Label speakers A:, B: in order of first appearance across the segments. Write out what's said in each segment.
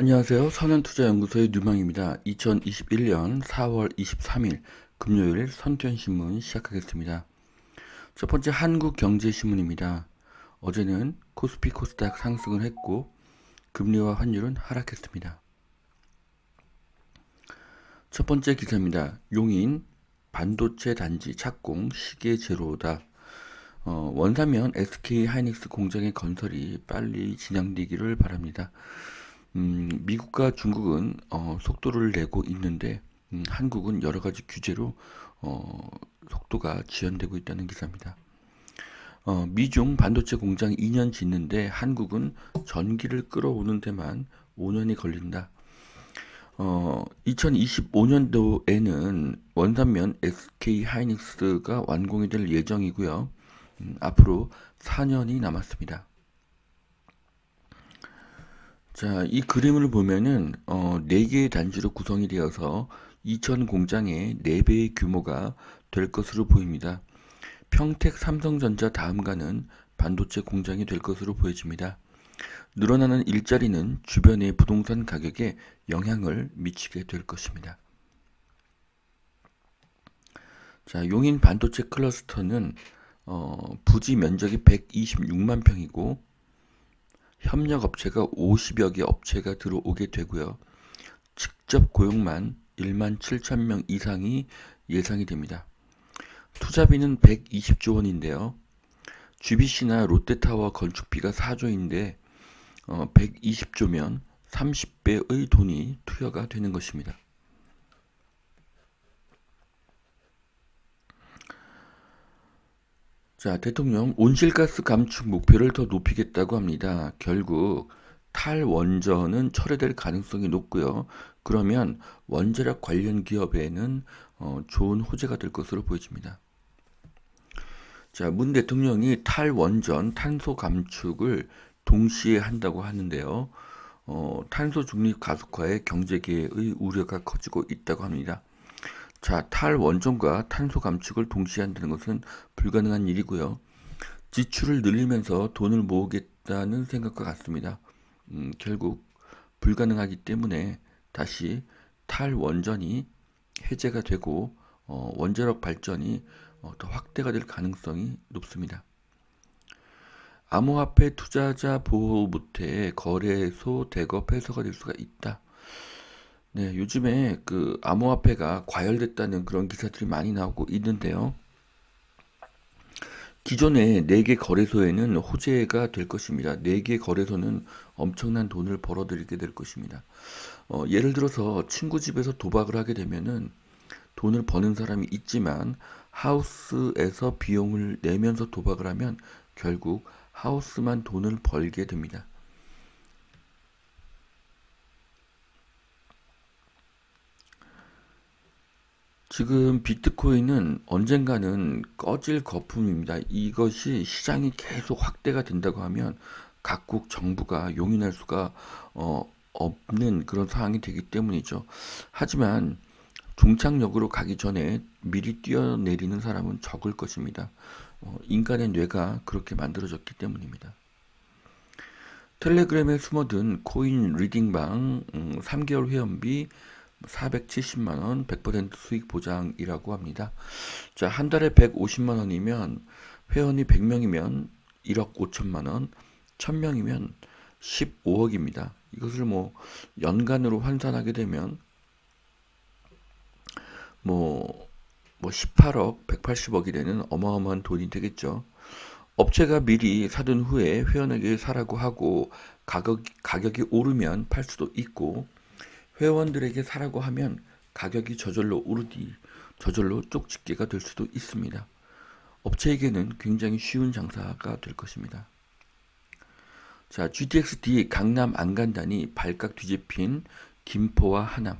A: 안녕하세요. 선은투자연구소의 뉴망입니다. 2021년 4월 23일 금요일 선투연신문 시작하겠습니다. 첫 번째 한국경제신문입니다. 어제는 코스피 코스닥 상승을 했고 금리와 환율은 하락했습니다. 첫 번째 기사입니다. 용인 반도체 단지 착공 시계 제로다. 어, 원사면 SK 하이닉스 공장의 건설이 빨리 진행되기를 바랍니다. 음, 미국과 중국은 어, 속도를 내고 있는데 음, 한국은 여러 가지 규제로 어, 속도가 지연되고 있다는 기사입니다. 어, 미중 반도체 공장 2년 짓는데 한국은 전기를 끌어오는 데만 5년이 걸린다. 어, 2025년도에는 원산면 SK 하이닉스가 완공이 될 예정이고요. 음, 앞으로 4년이 남았습니다. 자, 이 그림을 보면은 어, 4개의 단지로 구성이 되어서 이천 공장의 4배의 규모가 될 것으로 보입니다. 평택 삼성전자 다음가는 반도체 공장이 될 것으로 보여집니다. 늘어나는 일자리는 주변의 부동산 가격에 영향을 미치게 될 것입니다. 자, 용인 반도체 클러스터는 어, 부지 면적이 126만 평이고 협력 업체가 50여 개 업체가 들어오게 되고요. 직접 고용만 1만 7천 명 이상이 예상이 됩니다. 투자비는 120조 원인데요. GBC나 롯데타워 건축비가 4조인데 어, 120조면 30배의 돈이 투여가 되는 것입니다. 자, 대통령 온실가스 감축 목표를 더 높이겠다고 합니다. 결국 탈원전은 철회될 가능성이 높고요. 그러면 원자력 관련 기업에는 어, 좋은 호재가 될 것으로 보여집니다. 자, 문 대통령이 탈원전, 탄소 감축을 동시에 한다고 하는데요. 어, 탄소 중립 가속화에 경제계의 우려가 커지고 있다고 합니다. 자, 탈원전과 탄소 감축을 동시에 한다는 것은 불가능한 일이고요. 지출을 늘리면서 돈을 모으겠다는 생각과 같습니다. 음, 결국 불가능하기 때문에 다시 탈원전이 해제가 되고 어, 원자력 발전이 어, 더 확대가 될 가능성이 높습니다. 암호화폐 투자자 보호 무태 거래소 대거 폐쇄가 될 수가 있다. 네, 요즘에 그 암호화폐가 과열됐다는 그런 기사들이 많이 나오고 있는데요. 기존의 4개 거래소에는 호재가 될 것입니다. 4개 거래소는 엄청난 돈을 벌어들이게 될 것입니다. 어, 예를 들어서 친구 집에서 도박을 하게 되면은 돈을 버는 사람이 있지만 하우스에서 비용을 내면서 도박을 하면 결국 하우스만 돈을 벌게 됩니다. 지금 비트코인은 언젠가는 꺼질 거품입니다. 이것이 시장이 계속 확대가 된다고 하면 각국 정부가 용인할 수가 어, 없는 그런 상황이 되기 때문이죠. 하지만 종착역으로 가기 전에 미리 뛰어내리는 사람은 적을 것입니다. 어, 인간의 뇌가 그렇게 만들어졌기 때문입니다. 텔레그램에 숨어든 코인 리딩방 음, 3개월 회원비 470만 원, 100% 수익 보장이라고 합니다. 자, 한 달에 150만 원이면 회원이 100명이면 1억 5천만 원, 1000명이면 15억입니다. 이것을 뭐 연간으로 환산하게 되면 뭐, 뭐 18억, 180억이 되는 어마어마한 돈이 되겠죠. 업체가 미리 사둔 후에 회원에게 사라고 하고 가격, 가격이 오르면 팔 수도 있고 회원들에게 사라고 하면 가격이 저절로 오르디 저절로 쪽집게가 될 수도 있습니다. 업체에게는 굉장히 쉬운 장사가 될 것입니다. 자, GTX-D 강남 안간다니 발칵 뒤집힌 김포와 하남.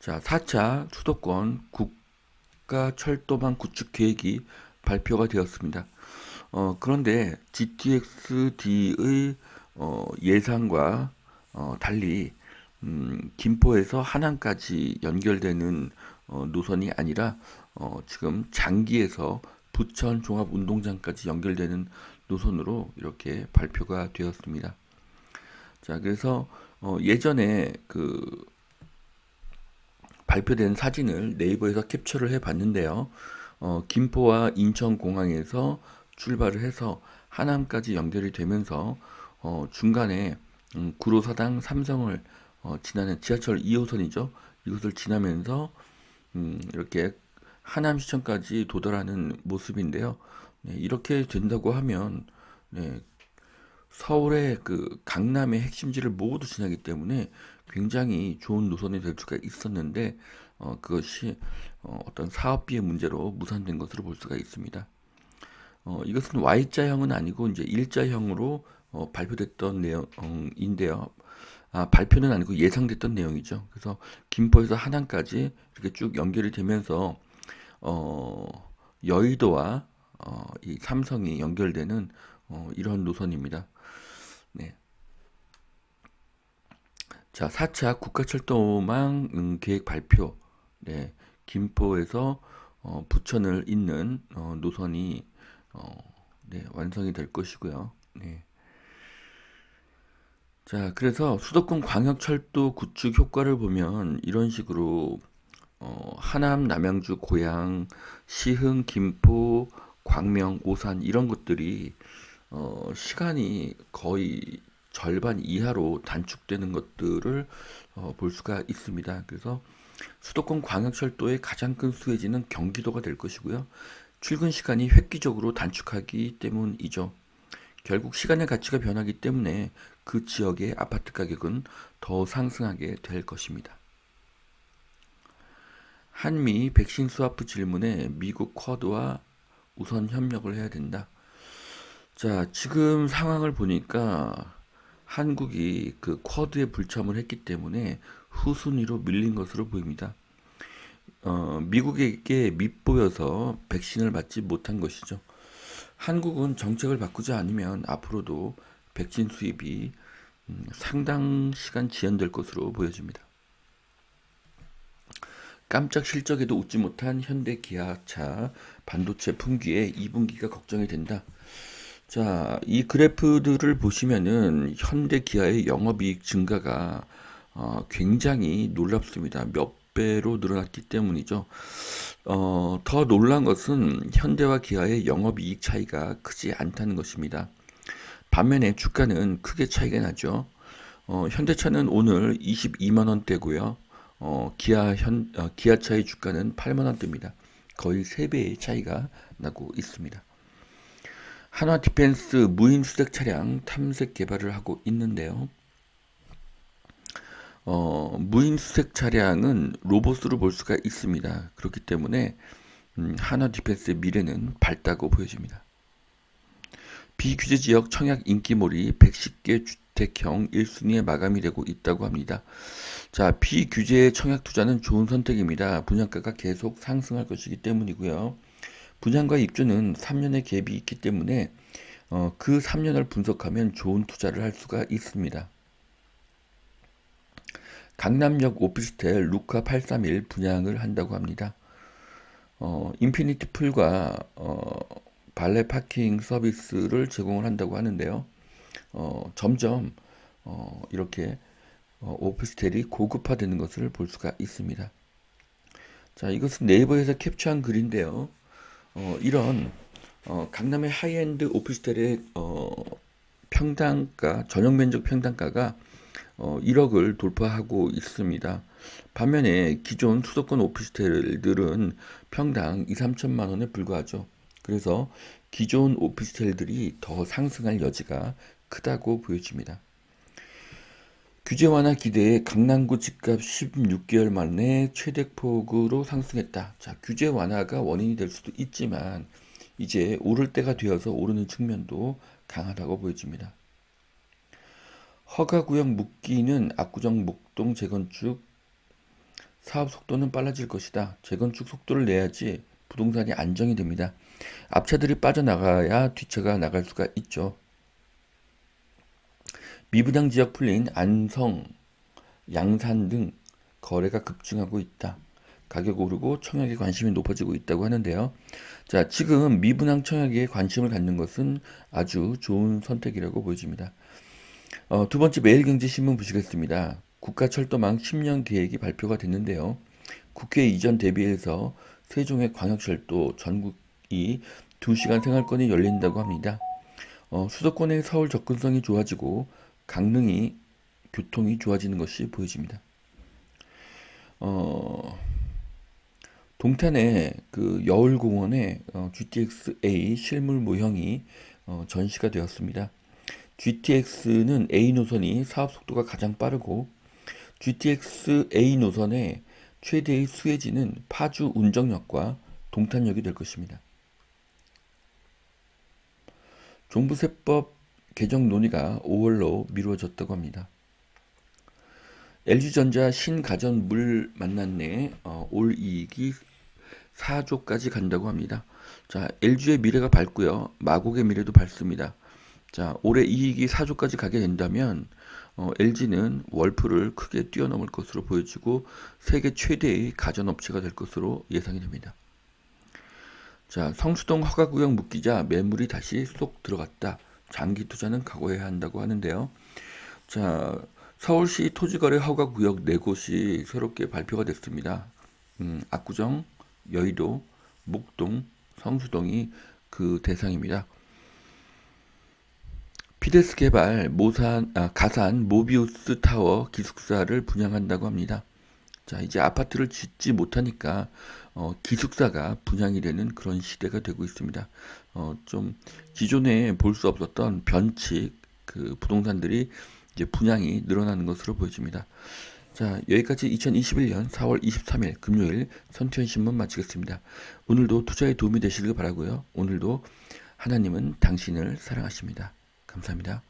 A: 자, 4차 수도권 국가 철도망 구축 계획이 발표가 되었습니다. 어, 그런데 GTX-D의 어, 예상과 어, 달리 음, 김포에서 하남까지 연결되는 어, 노선이 아니라 어, 지금 장기에서 부천 종합운동장까지 연결되는 노선으로 이렇게 발표가 되었습니다. 자, 그래서 어, 예전에 그 발표된 사진을 네이버에서 캡처를 해 봤는데요. 어, 김포와 인천공항에서 출발을 해서 하남까지 연결이 되면서 어, 중간에 음, 구로사당 삼성을 어, 지나는 지하철 2호선이죠. 이것을 지나면서 음, 이렇게 하남시청까지 도달하는 모습인데요. 네, 이렇게 된다고 하면 네, 서울의 그 강남의 핵심지를 모두 지나기 때문에 굉장히 좋은 노선이 될 수가 있었는데 어, 그것이 어, 어떤 사업비의 문제로 무산된 것으로 볼 수가 있습니다. 어, 이것은 Y자형은 아니고 이제 일자형으로 어, 발표됐던 내용인데요. 아, 발표는 아니고 예상됐던 내용이죠. 그래서 김포에서 하남까지 이렇게 쭉 연결이 되면서 어, 여의도와 어, 이 삼성이 연결되는 어, 이런 노선입니다. 네. 자, 4차 국가철도망 음, 계획 발표. 네. 김포에서 어, 부천을 잇는 어, 노선이 어, 네, 완성이 될 것이고요. 네. 자, 그래서 수도권 광역철도 구축 효과를 보면 이런 식으로 어, 하남, 남양주, 고양, 시흥, 김포, 광명, 오산 이런 것들이 어, 시간이 거의 절반 이하로 단축되는 것들을 어, 볼 수가 있습니다. 그래서 수도권 광역철도의 가장 큰 수혜지는 경기도가 될 것이고요. 출근 시간이 획기적으로 단축하기 때문이죠. 결국 시간의 가치가 변하기 때문에 그 지역의 아파트 가격은 더 상승하게 될 것입니다. 한미 백신 스와프 질문에 미국 쿼드와 우선 협력을 해야 된다. 자, 지금 상황을 보니까 한국이 그 쿼드에 불참을 했기 때문에 후순위로 밀린 것으로 보입니다. 어, 미국에게 밑보여서 백신을 맞지 못한 것이죠. 한국은 정책을 바꾸지 않으면 앞으로도 백신 수입이 음, 상당 시간 지연될 것으로 보여집니다. 깜짝 실적에도 웃지 못한 현대 기아차 반도체 품귀에 2분기가 걱정이 된다. 자, 이 그래프들을 보시면은 현대 기아의 영업이익 증가가 어, 굉장히 놀랍습니다. 몇 배로 늘어났기 때문이죠. 어, 더 놀란 것은 현대와 기아의 영업이익 차이가 크지 않다는 것입니다. 반면에 주가는 크게 차이가 나죠. 어, 현대차는 오늘 22만 원대고요. 어, 기아 현 어, 기아차의 주가는 8만 원대입니다. 거의 3배의 차이가 나고 있습니다. 한화 디펜스 무인 수색 차량 탐색 개발을 하고 있는데요. 어, 무인 수색 차량은 로봇으로 볼 수가 있습니다. 그렇기 때문에 음, 한화 디펜스의 미래는 밝다고 보여집니다. 비규제 지역 청약 인기몰이 110개 주택형 1순위에 마감이 되고 있다고 합니다. 자, 비규제 청약 투자는 좋은 선택입니다. 분양가가 계속 상승할 것이기 때문이고요. 분양과 입주는 3년의 갭이 있기 때문에 어, 그 3년을 분석하면 좋은 투자를 할 수가 있습니다. 강남역 오피스텔 루카 831 분양을 한다고 합니다. 어, 인피니티 풀과 어, 발레 파킹 서비스를 제공을 한다고 하는데요. 어, 점점 어, 이렇게 어, 오피스텔이 고급화되는 것을 볼 수가 있습니다. 자, 이것은 네이버에서 캡처한 글인데요. 어, 이런 어, 강남의 하이엔드 오피스텔의 어, 평당가, 전용 면적 평당가가 어, 1억을 돌파하고 있습니다. 반면에 기존 수도권 오피스텔들은 평당 2, 3천만 원에 불과하죠. 그래서 기존 오피스텔들이 더 상승할 여지가 크다고 보여집니다. 규제 완화 기대에 강남구 집값 16개월 만에 최대폭으로 상승했다. 자, 규제 완화가 원인이 될 수도 있지만 이제 오를 때가 되어서 오르는 측면도 강하다고 보여집니다. 허가구역 묶기는 압구정 목동 재건축 사업 속도는 빨라질 것이다. 재건축 속도를 내야지 부동산이 안정이 됩니다. 앞차들이 빠져나가야 뒷차가 나갈 수가 있죠. 미분양 지역 풀린 안성, 양산 등 거래가 급증하고 있다. 가격 오르고 청약에 관심이 높아지고 있다고 하는데요. 자, 지금 미분양 청약에 관심을 갖는 것은 아주 좋은 선택이라고 보여집니다. 어, 두 번째 매일경제신문 보시겠습니다. 국가철도망 10년 계획이 발표가 됐는데요. 국회 이전 대비해서 세종의 광역철도 전국이 2시간 생활권이 열린다고 합니다. 어, 수도권의 서울 접근성이 좋아지고 강릉이 교통이 좋아지는 것이 보여집니다. 어, 동탄의 그 여울공원에 어, GTX-A 실물 모형이 어, 전시가 되었습니다. GTX는 A 노선이 사업 속도가 가장 빠르고 GTX-A 노선의 최대의 수혜지는 파주 운정역과 동탄역이 될 것입니다. 종부세법 개정 논의가 5월로 미루어졌다고 합니다. LG전자 신가전 물 만났네 어, 올 이익이 4조까지 간다고 합니다. 자, LG의 미래가 밝고요. 마곡의 미래도 밝습니다. 자, 올해 이익이 4조까지 가게 된다면 어, LG는 월프를 크게 뛰어넘을 것으로 보여지고 세계 최대의 가전업체가 될 것으로 예상이 됩니다. 자, 성수동 허가구역 묶이자 매물이 다시 쏙 들어갔다. 장기 투자는 각오해야 한다고 하는데요. 자, 서울시 토지거래 허가구역 네 곳이 새롭게 발표가 됐습니다. 음, 압구정, 여의도, 목동, 성수동이 그 대상입니다. 피데스 개발 모산, 아, 가산 모비우스 타워 기숙사를 분양한다고 합니다. 자, 이제 아파트를 짓지 못하니까 어, 기숙사가 분양이 되는 그런 시대가 되고 있습니다. 어, 좀 기존에 볼 수 없었던 변칙 그 부동산들이 이제 분양이 늘어나는 것으로 보여집니다. 자, 여기까지 2021년 4월 23일 금요일 선투현 신문 마치겠습니다. 오늘도 투자에 도움이 되시길 바라고요. 오늘도 하나님은 당신을 사랑하십니다. 감사합니다.